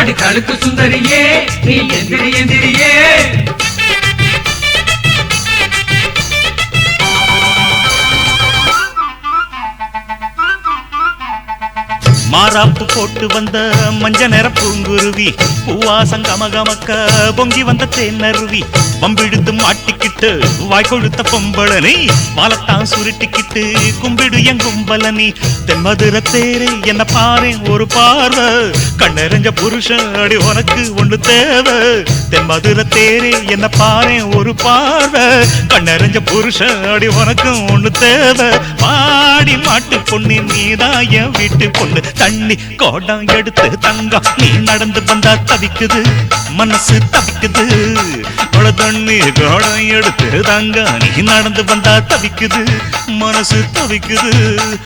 அடி கழுத்து சுந்தரியே நீ எந்திரி எந்திரியே. மாறாப்பு போட்டு வந்த மஞ்ச நிற பூங்குருவி பூவாசம் கமகமக்க பொங்கி வந்த தேனருவி வம்பிழுத்து மாட்டிக்கிட்டு வாய் கொழுத்த பொம்பளனி வாழத்தான் சுருட்டிக்கிட்டு கும்பிடு என் கும்பலனி. தென்மதுர தேரு என்ன பாரு ஒரு பார்வை. கண்ணறிஞ்ச புருஷன் அடி உனக்கு ஒண்ணு தேவை. தென்மதுர தேரு என்ன பாரு ஒரு பார்வை. கண்ணறிஞ்ச புருஷன் அடி உனக்கு ஒண்ணு தேவை. பாடி மாட்டு பொண்ணு நீதாய வீட்டு பொண்ணு. தண்ணி கோடம் எடுத்து தங்கம். நீ நடந்து வந்தா தவிக்குது மனசு தவிக்குது. கொட தண்ணி கோடம் எடுத்து தங்கம். நீ நடந்து வந்தா தவிக்குது மனசு தவிக்குது.